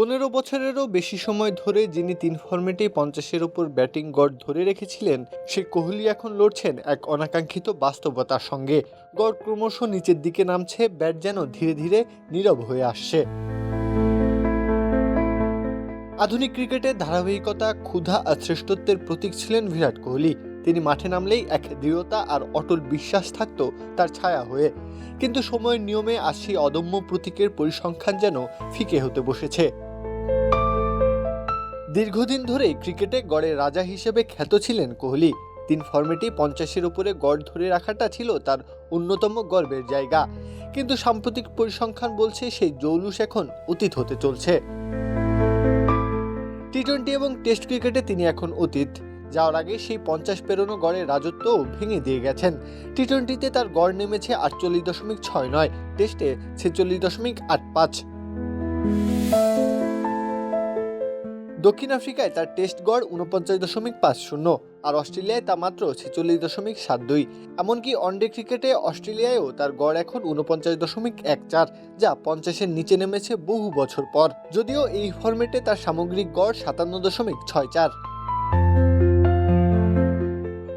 পনেরো বছরেরও বেশি সময় ধরে যিনি তিন ফর্মেটেই পঞ্চাশের ওপর ব্যাটিং গড় ধরে রেখেছিলেন, সে কোহলি এখন লড়ছেন এক অনাকাঙ্ক্ষিত বাস্তবতার সঙ্গে। গড় ক্রমশ নিচের দিকে নামছে, ব্যাট যেন ধীরে ধীরে নীরব হয়ে আসছে। আধুনিক ক্রিকেটে ধারাবাহিকতা ক্ষুধা আর শ্রেষ্ঠত্বের প্রতীক ছিলেন বিরাট কোহলি। তিনি মাঠে নামলেই এক দৃঢ়তা আর অটল বিশ্বাস থাকত তার ছায়া হয়ে। কিন্তু সময়ের নিয়মে আর সেই অদম্য প্রতীকের পরিসংখ্যান যেন ফিকে হতে বসেছে। দীর্ঘদিন ধরেই ক্রিকেটে গড়ের রাজা হিসেবে খ্যাত ছিলেন কোহলি। তিন ফর্মেটেই পঞ্চাশের উপরে গড় ধরে রাখাটা ছিল তার অন্যতম গর্বের জায়গা। কিন্তু সাম্প্রতিক পরিসংখ্যান বলছে সেই জৌলুস এখন অতীত হতে চলছে। টি টোয়েন্টি এবং টেস্ট ক্রিকেটে তিনি এখন অতীত। যাওয়ার আগে সেই পঞ্চাশ পেরোনো গড়ের রাজত্বও ভেঙে দিয়ে গেছেন। টি টোয়েন্টিতে তার গড় নেমেছে আটচল্লিশ দশমিক ছয় নয়, টেস্টে ছেচল্লিশ দশমিক আট পাঁচ। দক্ষিণ আফ্রিকায় তার টেস্ট গড় উনপঞ্চাশ দশমিক পাঁচ শূন্য, আর অস্ট্রেলিয়ায় তা মাত্র ছেচল্লিশ দশমিক সাত দুই। এমনকি ওয়ানডে ক্রিকেটে অস্ট্রেলিয়ায়ও তার গড় এখন উনপঞ্চাশ দশমিক এক চার, যা পঞ্চাশের নিচে নেমেছে বহু বছর পর, যদিও এই ফর্মেটে তার সামগ্রিক গড় সাতান্ন দশমিক ছয় চার।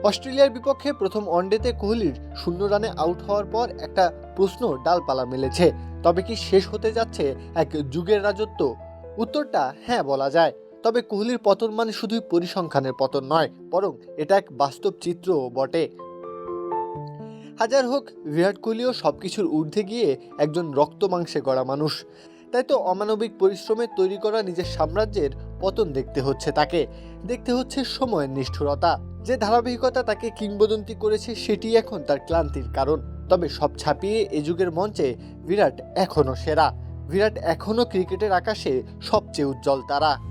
অস্ট্রেলিয়ার বিপক্ষে প্রথম ওয়ানডেতে কোহলির শূন্য রানে আউট হওয়ার পর একটা প্রশ্ন ডালপালা মেলেছে, তবে কি শেষ হতে যাচ্ছে এক যুগের রাজত্ব? উত্তরটা হ্যাঁ বলা যায়। তবে কোহলির পতন মানে শুধুই পরিসংখ্যানের পতন নয়, বরং এটা এক বাস্তব চিত্রও বটে। হাজার হোক, বিরাট কোহলিও সব কিছুর ঊর্ধ্বে গিয়ে একজন রক্ত মাংসে গড়া মানুষ। তাই তো অমানবিক পরিশ্রমে তৈরি করা নিজের সাম্রাজ্যের পতন দেখতে হচ্ছে তাকে। দেখতে হচ্ছে সময়ের নিষ্ঠুরতা। যে ধারাবাহিকতা তাকে কিংবদন্তি করেছে সেটি এখন তার ক্লান্তির কারণ। তবে সব ছাপিয়ে এ যুগের মঞ্চে বিরাট এখনও সেরা। বিরাট এখনও ক্রিকেটের আকাশে সবচেয়ে উজ্জ্বল তারা।